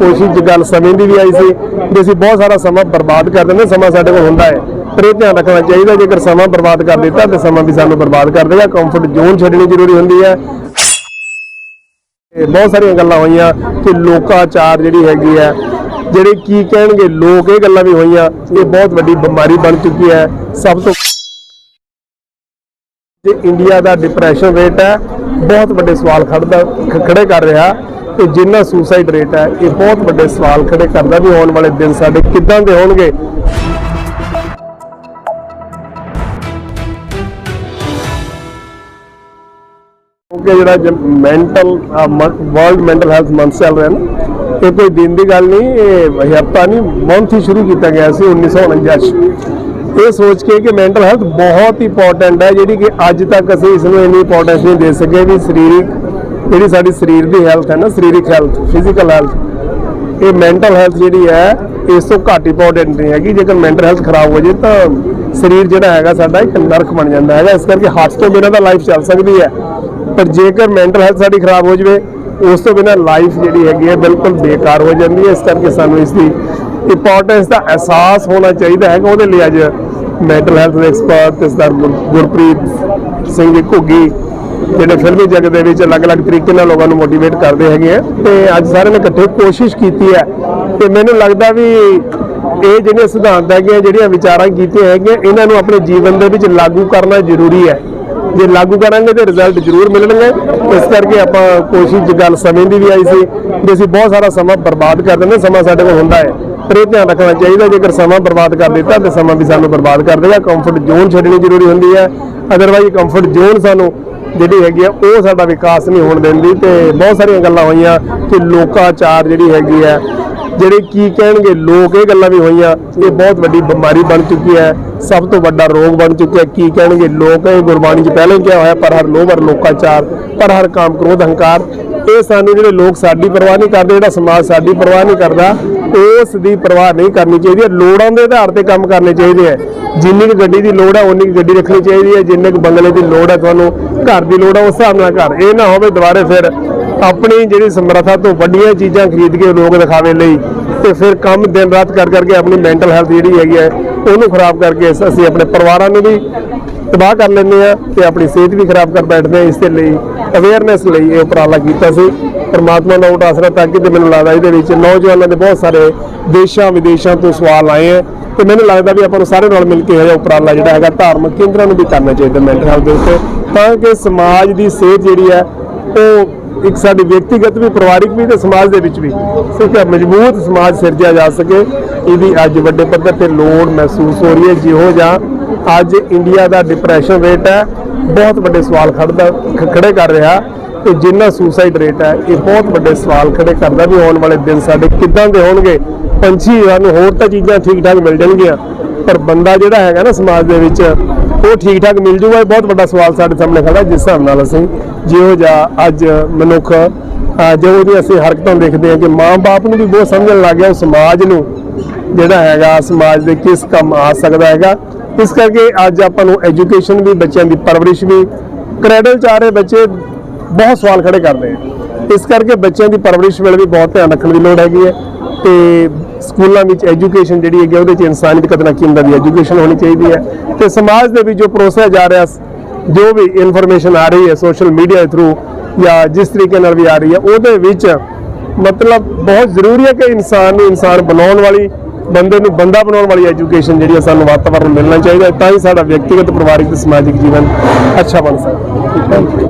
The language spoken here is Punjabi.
ਕੋਸ਼ਿਸ਼ ਗੱਲ ਸਮੇਂ ਦੀ ਵੀ ਆਈ ਸੀ ਵੀ ਅਸੀਂ ਬਹੁਤ ਸਾਰਾ ਸਮਾਂ ਬਰਬਾਦ ਕਰ ਦਿੰਦੇ ਸਮਾਂ ਸਾਡੇ ਕੋਲ ਹੁੰਦਾ ਹੈ। ਪਰ ਇਹ ਧਿਆਨ ਰੱਖਣਾ ਚਾਹੀਦਾ, ਜੇਕਰ ਸਮਾਂ ਬਰਬਾਦ ਕਰ ਦਿੱਤਾ ਤੇ ਸਮਾਂ ਵੀ ਸਾਨੂੰ ਬਰਬਾਦ ਕਰ ਦੇਗਾ ਕੰਫਰਟ ਜ਼ੋਨ ਛੱਡਣੀ ਜ਼ਰੂਰੀ ਹੁੰਦੀ ਹੈ। ਬਹੁਤ ਸਾਰੀਆਂ ਗੱਲਾਂ ਹੋਈਆਂ ਕਿ ਲੋਕਾਚਾਰ ਜਿਹੜੀ ਹੈਗੀ ਹੈ, ਜਿਹੜੇ ਕੀ ਕਹਿਣਗੇ, ਲੋਕ ਇਹ ਗੱਲਾਂ ਵੀ ਹੋਈਆਂ, ਇਹ ਬਹੁਤ ਵੱਡੀ ਬਿਮਾਰੀ ਬਣ ਚੁੱਕੀ ਹੈ। ਸਭ ਤੋਂ ਜੇ ਇੰਡੀਆ ਦਾ ਡਿਪਰੈਸ਼ਨ ਰੇਟ ਹੈ ਬਹੁਤ ਵੱਡੇ ਸਵਾਲ ਖੜਦਾ ਖੜੇ ਕਰ ਰਿਹਾ ਤੇ ਜਿੰਨਾ ਸੁਸਾਈਡ ਰੇਟ ਹੈ, ਇਹ ਬਹੁਤ ਵੱਡੇ ਸਵਾਲ ਖੜੇ ਕਰਦਾ ਵੀ ਆਉਣ ਵਾਲੇ ਦਿਨ ਸਾਡੇ ਕਿੱਦਾਂ ਦੇ ਹੋਣਗੇ। ਕਿਉਂਕਿ ਜਿਹੜਾ mental world mental health month ਚੱਲ ਰਿਹਾ ਨਾ, ਇਹ ਕੋਈ ਦਿਨ ਦੀ ਗੱਲ ਨਹੀਂ, ਇਹ ਹਫ਼ਤਾ ਨਹੀਂ ਮੰਥ ਹੀ ਸ਼ੁਰੂ ਕੀਤਾ ਗਿਆ ਸੀ 1949 ਚ। ਇਹ ਸੋਚ ਕੇ ਕਿ ਮੈਂਟਲ ਹੈਲਥ ਬਹੁਤ ਇੰਪੋਰਟੈਂਟ ਹੈ, ਜਿਹੜੀ ਕਿ ਅੱਜ ਤੱਕ ਅਸੀਂ ਇਸ ਨੂੰ ਇੰਨੀ ਇੰਪੋਰਟੈਂਸ ਨਹੀਂ ਦੇ ਸਕੇ ਵੀ ਸਰੀਰਕ, ਜਿਹੜੀ ਸਾਡੀ ਸਰੀਰ ਦੀ ਹੈਲਥ ਹੈ ਨਾ, ਸਰੀਰਕ ਹੈਲਥ ਫਿਜ਼ੀਕਲ ਹੈਲਥ ਇਹ ਮੈਂਟਲ ਹੈਲਥ ਜਿਹੜੀ ਹੈ, ਇਸ ਤੋਂ ਘੱਟ ਇੰਪੋਰਟੈਂਟ ਨਹੀਂ ਹੈਗੀ। ਜੇਕਰ ਮੈਂਟਲ ਹੈਲਥ ਖਰਾਬ ਹੋ ਜੇ ਤਾਂ ਸਰੀਰ ਜਿਹੜਾ ਹੈਗਾ ਸਾਡਾ ਇੱਕ ਨਰਕ ਬਣ ਜਾਂਦਾ ਹੈਗਾ। ਇਸ ਕਰਕੇ ਹੱਥ ਤੋਂ ਬਿਨਾਂ ਤਾਂ ਲਾਈਫ ਚੱਲ ਸਕਦੀ ਹੈ। ਪਰ ਜੇਕਰ ਮੈਂਟਲ ਹੈਲਥ ਸਾਡੀ ਖਰਾਬ ਹੋ ਜਵੇ, ਉਸ ਤੋਂ ਬਿਨਾਂ ਲਾਈਫ ਜਿਹੜੀ ਹੈਗੀ ਹੈ ਬਿਲਕੁਲ ਬੇਕਾਰ ਹੋ ਜਾਂਦੀ ਹੈ। ਇਸ ਕਰਕੇ ਸਾਨੂੰ ਇਸ ਦੀ ਇੰਪੋਰਟੈਂਸ ਦਾ ਅਹਿਸਾਸ ਹੋਣਾ ਚਾਹੀਦਾ ਹੈਗਾ। ਉਹਦੇ ਲਈ ਅੱਜ ਮੈਂਟਲ ਹੈਲਥ ਦੇ ਐਕਸਪਰਟ ਸਰਦਾਰ ਗੁਰ- ਗੁਰਪ੍ਰੀਤ ਸਿੰਘ ਜੀ ਘੁੱਗੀ, ਜਿਹੜੇ ਫਿਲਮੀ ਜਗਤ ਦੇ ਵਿੱਚ ਅਲੱਗ-ਅਲੱਗ ਤਰੀਕੇ ਨਾਲ ਲੋਕਾਂ ਨੂੰ ਮੋਟੀਵੇਟ ਕਰਦੇ ਹੈਗੇ ਆ ਤੇ ਅੱਜ ਸਾਰਿਆਂ ਨੇ ਇਕੱਠੇ ਕੋਸ਼ਿਸ਼ ਕੀਤੀ ਹੈ ਤੇ ਮੈਨੂੰ ਲੱਗਦਾ ਵੀ ਇਹ ਜਿਹੜੇ ਸਿਧਾਂਤ ਹੈਗੇ ਜਿਹੜੀਆਂ ਵਿਚਾਰਾਂ ਕੀਤੀਆਂ ਹੈਗੀਆਂ, ਇਹਨਾਂ ਨੂੰ ਆਪਣੇ ਜੀਵਨ ਦੇ ਵਿੱਚ ਲਾਗੂ ਕਰਨਾ ਜ਼ਰੂਰੀ ਹੈ। ਜੇ ਲਾਗੂ ਕਰਾਂਗੇ ਤੇ ਰਿਜ਼ਲਟ ਜ਼ਰੂਰ ਮਿਲਣਗੇ। ਇਸ ਕਰਕੇ ਆਪਾਂ ਕੋਸ਼ਿਸ਼, ਗੱਲ ਸਮੇਂ ਦੀ ਵੀ ਆਈ ਸੀ ਵੀ ਅਸੀਂ ਬਹੁਤ ਸਾਰਾ ਸਮਾਂ ਬਰਬਾਦ ਕਰ ਦਿੰਦੇ ਸਮਾਂ ਸਾਡੇ ਕੋਲ ਹੁੰਦਾ ਹੈ। ਪਰ ਇਹ ਧਿਆਨ ਰੱਖਣਾ ਚਾਹੀਦਾ, ਜੇਕਰ ਸਮਾਂ ਬਰਬਾਦ ਕਰ ਦਿੱਤਾ ਤੇ ਸਮਾਂ ਵੀ ਸਾਨੂੰ ਬਰਬਾਦ ਕਰ ਦੇਗਾ। ਕੰਫਰਟ ਜ਼ੋਨ ਛੱਡਣੀ ਜ਼ਰੂਰੀ ਹੁੰਦੀ ਹੈ। ਅਦਰਵਾਈਜ਼ ਕੰਫਰਟ ਜ਼ੋਨ ਸਾਨੂੰ ਜਿਹੜੀ ਹੈਗੀ ਆ, ਉਹ ਸਾਡਾ ਵਿਕਾਸ ਨਹੀਂ ਹੋਣ ਦਿੰਦੀ ਤੇ ਬਹੁਤ ਸਾਰੀਆਂ ਗੱਲਾਂ ਹੋਈਆਂ ਕਿ ਲੋਕਾਚਾਰ ਜਿਹੜੀ ਹੈਗੀ ਹੈ ਜਿਹੜੇ ਕੀ ਕਹਿਣਗੇ, ਲੋਕ ਇਹ ਗੱਲਾਂ ਵੀ ਹੋਈਆਂ, ਇਹ ਬਹੁਤ ਵੱਡੀ ਬਿਮਾਰੀ ਬਣ ਚੁੱਕੀ ਹੈ, ਸਭ ਤੋਂ ਵੱਡਾ ਰੋਗ ਬਣ ਚੁੱਕਿਆ, ਕੀ ਕਹਿਣਗੇ ਲੋਕ, ਇਹ ਗੁਰਬਾਣੀ 'ਚ ਪਹਿਲਾਂ ਹੀ ਕਿਹਾ ਹੋਇਆ, ਪਰ ਹਰ ਲੋਭ, ਹਰ ਲੋਕਾਚਾਰ, ਪਰ ਹਰ ਕਾਮ, ਕ੍ਰੋਧ ਹੰਕਾਰ ਇਹ ਸਾਨੂੰ ਜਿਹੜੇ ਲੋਕ ਸਾਡੀ ਪਰਵਾਹ ਨਹੀਂ ਕਰਦੇ, ਜਿਹੜਾ ਸਮਾਜ ਸਾਡੀ ਪਰਵਾਹ ਨਹੀਂ ਕਰਦਾ, ਉਸ ਦੀ ਪਰਵਾਹ ਨਹੀਂ ਕਰਨੀ ਚਾਹੀਦੀ ਹੈ। ਲੋੜਾਂ ਦੇ ਆਧਾਰ ਤੇ ਕੰਮ ਕਰਨੇ ਚਾਹੀਦੇ ਹੈ। ਜਿੰਨੀ ਕੁ ਗੱਡੀ ਦੀ ਲੋੜ ਹੈ ਉਨੀ ਕੁ ਗੱਡੀ ਰੱਖਣੀ ਚਾਹੀਦੀ ਹੈ। ਜਿੰਨੇ ਕੁ ਬੰਗਲੇ ਦੀ ਲੋੜ ਹੈ, ਤੁਹਾਨੂੰ ਘਰ ਦੀ ਲੋੜ ਹੈ, ਉਸ ਹਿਸਾਬ ਨਾਲ ਘਰ। ਇਹ ਨਾ ਹੋਵੇ ਦੁਬਾਰੇ ਫਿਰ ਆਪਣੀ ਜਿਹੜੀ ਸਮਰੱਥਾ ਤੋਂ ਵੱਡੀਆਂ ਚੀਜ਼ਾਂ ਖਰੀਦ ਕੇ ਲੋਕ ਦਿਖਾਵੇ ਲਈ ਤੇ ਫਿਰ ਕੰਮ ਦਿਨ ਰਾਤ ਕਰ ਕਰਕੇ ਆਪਣੀ ਮੈਂਟਲ ਹੈਲਥ ਜਿਹੜੀ ਹੈਗੀ ਹੈ, ਉਹਨੂੰ ਖਰਾਬ ਕਰਕੇ ਅਸੀਂ ਆਪਣੇ ਪਰਿਵਾਰਾਂ ਨੂੰ ਵੀ ਤਬਾਹ ਕਰ ਲੈਂਦੇ ਆ ਤੇ ਆਪਣੀ ਸਿਹਤ ਵੀ ਖਰਾਬ ਕਰ ਬੈਠਦੇ ਆ ਇਸ ਦੇ ਲਈ। ਅਵੇਅਰਨੈਸ ਲਈ ਇਹ ਉਪਰਾਲਾ ਕੀਤਾ ਸੀ। ਪਰਮਾਤਮਾ ਦਾ ਓਟ ਆਸਰਾ ਤਾਂ ਕਿ ਤੇ ਮੈਨੂੰ ਲੱਗਦਾ ਇਹਦੇ ਵਿੱਚ ਨੌਜਵਾਨਾਂ ਦੇ ਬਹੁਤ ਸਾਰੇ ਦੇਸ਼ਾਂ ਵਿਦੇਸ਼ਾਂ ਤੋਂ ਸਵਾਲ ਆਏ ਆ ਤੇ ਮੈਨੂੰ ਲੱਗਦਾ ਵੀ ਆਪਾਂ ਨੂੰ ਸਾਰੇ ਨਾਲ ਮਿਲ ਕੇ ਇਹ ਉਪਰਾਲਾ ਜਿਹੜਾ ਹੈਗਾ ਧਾਰਮਿਕ ਕੇਂਦਰਾਂ ਨੂੰ ਵੀ ਕਰਨਾ ਚਾਹੀਦਾ ਮੈਂਟਲ ਹੈਲਥ ਦੇ ਉੱਤੇ। ਤਾਂ ਕਿ ਸਮਾਜ ਦੀ ਸਿਹਤ ਜਿਹੜੀ ਹੈ, ਉਹ ਇੱਕ ਸਾਡੀ ਵਿਅਕਤੀਗਤ ਵੀ, ਪਰਿਵਾਰਿਕ ਵੀ ਤੇ ਸਮਾਜ ਦੇ ਵਿੱਚ ਵੀ ਸਿੱਖ ਮਜ਼ਬੂਤ ਸਮਾਜ ਸਿਰਜਿਆ ਜਾ ਸਕੇ। ਇਹਦੀ ਅੱਜ ਵੱਡੇ ਪੱਧਰ ਤੇ ਲੋੜ ਮਹਿਸੂਸ ਹੋ ਰਹੀ ਹੈ। ਜਿਹੋ ਜਿਹਾ ਅੱਜ ਇੰਡੀਆ ਦਾ ਡਿਪਰੈਸ਼ਨ ਰੇਟ ਹੈ ਬਹੁਤ ਵੱਡੇ ਸਵਾਲ ਖੜਦਾ ਖ- ਖੜੇ ਕਰ ਰਿਹਾ ਤੇ ਜਿੰਨਾ ਸੁਸਾਈਡ ਰੇਟ ਹੈ, ਇਹ ਬਹੁਤ ਵੱਡੇ ਸਵਾਲ ਖੜੇ ਕਰਦਾ ਵੀ ਆਉਣ ਵਾਲੇ ਦਿਨ ਸਾਡੇ ਕਿੱਦਾਂ ਦੇ ਹੋਣਗੇ। ਪੰਛੀ ਸਾਨੂੰ ਹੋਰ ਤਾਂ ਚੀਜ਼ਾਂ ਠੀਕ ਠਾਕ ਮਿਲ ਜਾਣਗੀਆਂ। ਪਰ ਬੰਦਾ ਜਿਹੜਾ ਹੈਗਾ ਨਾ ਸਮਾਜ ਦੇ ਵਿੱਚ, ਉਹ ਠੀਕ ਠਾਕ ਮਿਲ ਜੂਗਾ, ਇਹ ਬਹੁਤ ਵੱਡਾ ਸਵਾਲ ਸਾਡੇ ਸਾਹਮਣੇ ਖੜਾ ਜਿਸ ਹਿਸਾਬ ਨਾਲ ਅਸੀਂ ਜਿਹੋ ਜਿਹਾ ਅੱਜ ਮਨੁੱਖ ਜਿਹੋ ਜਿਹੀ ਅਸੀਂ ਹਰਕਤਾਂ ਦੇਖਦੇ ਹਾਂ ਕਿ ਮਾਂ-ਬਾਪ ਨੂੰ ਵੀ ਬਹੁਤ ਸਮਝਣ ਲੱਗ ਗਿਆ, ਉਹ ਸਮਾਜ ਨੂੰ ਜਿਹੜਾ ਹੈਗਾ, ਸਮਾਜ ਦੇ ਕਿਸ ਕੰਮ ਆ ਸਕਦਾ ਹੈਗਾ। ਇਸ ਕਰਕੇ ਅੱਜ ਆਪਾਂ ਨੂੰ ਐਜੂਕੇਸ਼ਨ ਵੀ ਬੱਚਿਆਂ ਦੀ ਪਰਵਰਿਸ਼ ਵੀ ਕ੍ਰੈਡਲ ਚ ਆ ਰਹੇ ਬੱਚੇ ਬਹੁਤ ਸਵਾਲ ਖੜੇ ਕਰਦੇ ਆ। ਇਸ ਕਰਕੇ ਬੱਚਿਆਂ ਦੀ ਪਰਵਰਿਸ਼ ਵੇਲੇ ਵੀ ਬਹੁਤ ਧਿਆਨ ਰੱਖਣ ਦੀ ਲੋੜ ਹੈਗੀ ਹੈ ਤੇ ਸਕੂਲਾਂ ਵਿੱਚ ਐਜੂਕੇਸ਼ਨ ਜਿਹੜੀ ਹੈਗੀ ਆ, ਉਹਦੇ ਚ ਇਨਸਾਨੀਅਤ ਕਦਰਾਂ ਕੀਮਤਾਂ ਦੀ ਐਜੂਕੇਸ਼ਨ ਹੋਣੀ ਚਾਹੀਦੀ ਹੈ। ਤੇ ਸਮਾਜ ਦੇ ਵਿੱਚ ਜੋ ਪਰੋਸਿਆ ਜਾ ਰਿਹਾ ਜੋ ਵੀ ਇਨਫੋਰਮੇਸ਼ਨ ਆ ਰਹੀ ਹੈ ਸੋਸ਼ਲ ਮੀਡੀਆ ਦੇ ਥਰੂ ਜਾਂ ਜਿਸ ਤਰੀਕੇ ਨਾਲ ਵੀ ਆ ਰਹੀ ਹੈ ਉਹਦੇ ਵਿੱਚ ਮਤਲਬ ਬਹੁਤ ਜ਼ਰੂਰੀ ਹੈ ਕਿ ਇਨਸਾਨ ਨੂੰ ਇਨਸਾਨ ਬਣਾਉਣ ਵਾਲੀ ਬੰਦੇ ਨੂੰ ਬੰਦਾ ਬਣਾਉਣ ਵਾਲੀ ਐਜੂਕੇਸ਼ਨ ਜਿਹੜੀ ਹੈ ਸਾਨੂੰ ਵਾਤਾਵਰਨ ਮਿਲਣਾ ਚਾਹੀਦਾ ਤਾਂ ਹੀ ਸਾਡਾ ਵਿਅਕਤੀਗਤ, ਪਰਿਵਾਰਿਕ ਤੇ ਸਮਾਜਿਕ ਜੀਵਨ ਅੱਛਾ ਬਣ ਸਕਦਾ ਹੈ।